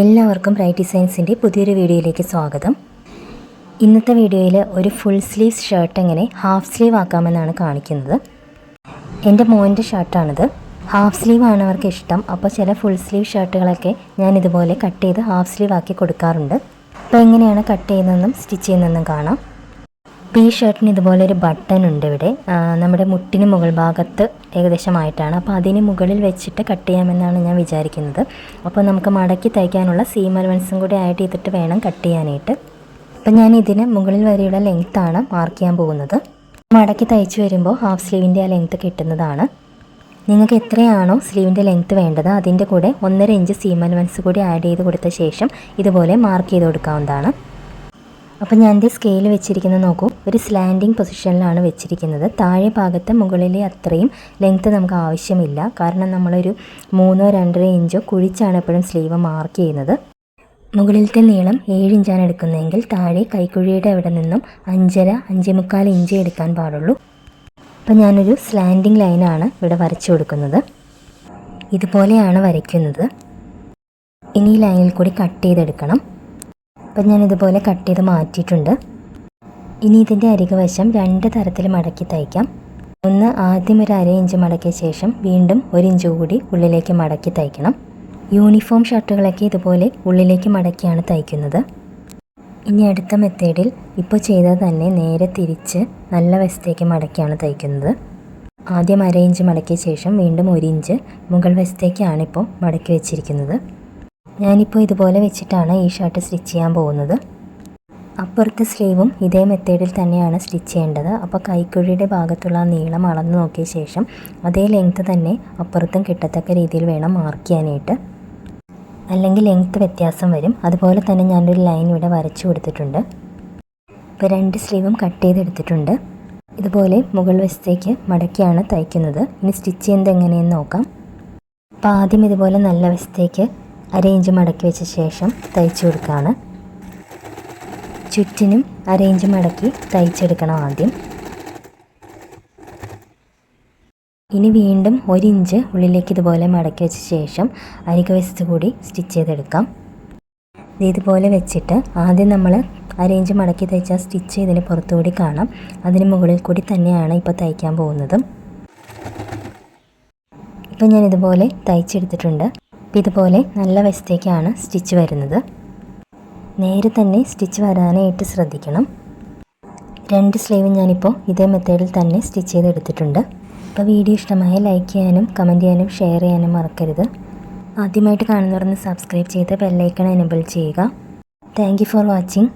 എല്ലാവർക്കും ബ്രൈറ്റ് ഡിസൈൻസിന്റെ പുതിയൊരു വീഡിയോയിലേക്ക് സ്വാഗതം. ഇന്നത്തെ വീഡിയോയിൽ ഒരു ഫുൾ സ്ലീവ് ഷർട്ട് എങ്ങനെ ഹാഫ് സ്ലീവ് ആക്കാമെന്നാണ് കാണിക്കുന്നത്. എന്റെ മോന്റെ ഷർട്ടാണിത് ഹാഫ് സ്ലീവ് ആണ് അവർക്ക് ഇഷ്ടം. അപ്പോൾ ചില ഫുൾ സ്ലീവ് ഷർട്ടുകളൊക്കെ ഞാൻ ഇതുപോലെ കട്ട് ചെയ്ത് ഹാഫ് സ്ലീവ് ആക്കി കൊടുക്കാറുണ്ട്. അപ്പോൾ എങ്ങനെയാണ് കട്ട് ചെയ്യുന്നതെന്നും സ്റ്റിച്ച് ചെയ്യുന്നതെന്നും കാണാം. ഈ ഷർട്ടിന് ഇതുപോലെ ഒരു ബട്ടൺ ഉണ്ട് ഇവിടെ. നമ്മുടെ മുട്ടിന് മുകൾ ഭാഗത്ത് ഏകദേശമായിട്ടാണ്. അപ്പോൾ അതിന് മുകളിൽ വെച്ചിട്ട് കട്ട് ചെയ്യാമെന്നാണ് ഞാൻ വിചാരിക്കുന്നത്. അപ്പോൾ നമുക്ക് മടക്കി തയ്ക്കാനുള്ള സീം അലവൻസും കൂടി ആയിട്ട് ഇതിട്ട് വേണം കട്ട് ചെയ്യാനായിട്ട്. അപ്പോൾ ഞാൻ ഇതിന് മുകളിൽ വരെയുള്ള ലെങ്ത്താണ് മാർക്ക് ചെയ്യാൻ പോകുന്നത്. മടക്കി തയ്ച്ച് വരുമ്പോൾ ഹാഫ് സ്ലീവിന്റെ ആ ലെങ്ത്ത് കിട്ടുന്നതാണ്. നിങ്ങൾക്ക് എത്രയാണോ സ്ലീവിന്റെ ലെങ്ത്ത് വേണ്ടത് അതിന്റെ കൂടെ ഒന്നര ഇഞ്ച് സീം അലവൻസ് കൂടി ആഡ് ചെയ്ത് കൊടുത്ത ശേഷം ഇതുപോലെ മാർക്ക് ചെയ്ത് കൊടുക്കാവുന്നതാണ്. അപ്പോൾ ഞാൻ എന്റെ സ്കെയിൽ വെച്ചിരിക്കുന്നത് നോക്കൂ. ഒരു സ്ലാൻഡിങ് പൊസിഷനിലാണ് വെച്ചിരിക്കുന്നത്. താഴെ ഭാഗത്ത് മുകളിലെ അത്രയും ലെങ്ത്ത് നമുക്ക് ആവശ്യമില്ല. കാരണം നമ്മളൊരു മൂന്നോ രണ്ടര ഇഞ്ചോ കുഴിച്ചാണ് എപ്പോഴും സ്ലീവ് മാർക്ക് ചെയ്യുന്നത്. മുകളിലത്തെ നീളം ഏഴ് ഇഞ്ചാണ് എടുക്കുന്നതെങ്കിൽ താഴെ കൈക്കുഴിയുടെ അവിടെ നിന്നും അഞ്ചര അഞ്ചേ മുക്കാൽ ഇഞ്ച് എടുക്കാൻ പാടുള്ളൂ. അപ്പോൾ ഞാനൊരു സ്ലാൻഡിങ് ലൈനാണ് ഇവിടെ വരച്ചു കൊടുക്കുന്നത്. ഇതുപോലെയാണ് വരയ്ക്കുന്നത്. ഇനി ലൈനിൽ കൂടി കട്ട് ചെയ്തെടുക്കണം. അപ്പം ഞാൻ ഇതുപോലെ കട്ട് ചെയ്ത് മാറ്റിയിട്ടുണ്ട്. ഇനി ഇതിന്റെ അരികുവശം രണ്ട് തരത്തിൽ മടക്കി തയ്ക്കാം. ഒന്ന് ആദ്യം ഒരു അര ഇഞ്ച് മടക്കിയ ശേഷം വീണ്ടും ഒരു ഇഞ്ച് കൂടി ഉള്ളിലേക്ക് മടക്കി തയ്ക്കണം. യൂണിഫോം ഷർട്ടുകളൊക്കെ ഇതുപോലെ ഉള്ളിലേക്ക് മടക്കിയാണ് തയ്ക്കുന്നത്. ഇനി അടുത്ത മെത്തേഡിൽ ഇപ്പോൾ ചെയ്തത് തന്നെ നേരെ തിരിച്ച് നല്ല വശത്തേക്ക് മടക്കിയാണ് തയ്ക്കുന്നത്. ആദ്യം അര ഇഞ്ച് മടക്കിയ ശേഷം വീണ്ടും ഒരു ഇഞ്ച് മുകൾ വശത്തേക്കാണ് ഇപ്പോൾ മടക്കി വെച്ചിരിക്കുന്നത്. ഞാനിപ്പോൾ ഇതുപോലെ വെച്ചിട്ടാണ് ഈ ഷർട്ട് സ്റ്റിച്ച് ചെയ്യാൻ പോകുന്നത്. അപ്പുറത്തെ സ്ലീവും ഇതേ മെത്തേഡിൽ തന്നെയാണ് സ്റ്റിച്ച് ചെയ്യേണ്ടത്. അപ്പോൾ കൈക്കുഴിയുടെ ഭാഗത്തുള്ള നീളം അളന്ന് നോക്കിയ ശേഷം അതേ ലെങ്ത്ത് തന്നെ അപ്പുറത്തും കിട്ടത്തക്ക രീതിയിൽ വേണം മാർക്ക് ചെയ്യാനായിട്ട്. അല്ലെങ്കിൽ ലെങ്ത്ത് വ്യത്യാസം വരും. അതുപോലെ തന്നെ ഞാനൊരു ലൈൻ ഇവിടെ വരച്ചു കൊടുത്തിട്ടുണ്ട്. ഇപ്പോൾ രണ്ട് സ്ലീവും കട്ട് ചെയ്തെടുത്തിട്ടുണ്ട്. ഇതുപോലെ മുകൾ വശത്തേക്ക് മടക്കിയാണ് തയ്ക്കുന്നത്. ഇനി സ്റ്റിച്ച് ചെയ്യുന്നത് എങ്ങനെയെന്ന് നോക്കാം. അപ്പോൾ ആദ്യം ഇതുപോലെ നല്ല വശത്തേക്ക് അര ഇഞ്ച് മടക്കി വെച്ച ശേഷം തയ്ച്ചു കൊടുക്കുകയാണ് ചുറ്റിനും അര ഇഞ്ച് മടക്കി തയ്ച്ചെടുക്കണം ആദ്യം. ഇനി വീണ്ടും ഒരിഞ്ച് ഉള്ളിലേക്ക് ഇതുപോലെ മടക്കി വെച്ച ശേഷം അരിക വശത്ത് കൂടി സ്റ്റിച്ച് ചെയ്തെടുക്കാം. ഇത് ഇതുപോലെ വെച്ചിട്ട് ആദ്യം നമ്മൾ അര ഇഞ്ച് മടക്കി തയ്ച്ച സ്റ്റിച്ച് ഇതിന് പുറത്തുകൂടി കാണാം. അതിന് മുകളിൽ കൂടി തന്നെയാണ് ഇപ്പോൾ തയ്ക്കാൻ പോകുന്നത്. ഇപ്പം ഞാൻ ഇതുപോലെ തയ്ച്ചെടുത്തിട്ടുണ്ട്. ഇതുപോലെ നല്ല വശത്തേക്കാണ് സ്റ്റിച്ച് വരുന്നത്. നേരെ തന്നെ സ്റ്റിച്ച് വരാനായിട്ട് ശ്രദ്ധിക്കണം. രണ്ട് സ്ലീവും ഞാനിപ്പോൾ ഇതേ മെത്തേഡിൽ തന്നെ സ്റ്റിച്ച് ചെയ്തെടുത്തിട്ടുണ്ട്. അപ്പോൾ വീഡിയോ ഇഷ്ടമായ ലൈക്ക് ചെയ്യാനും കമന്റ് ചെയ്യാനും ഷെയർ ചെയ്യാനും മറക്കരുത്. ആദ്യമായിട്ട് കാണുന്നവർ സബ്സ്ക്രൈബ് ചെയ്ത് ബെല്ലൈക്കൺ എനബിൾ ചെയ്യുക. Thank for watching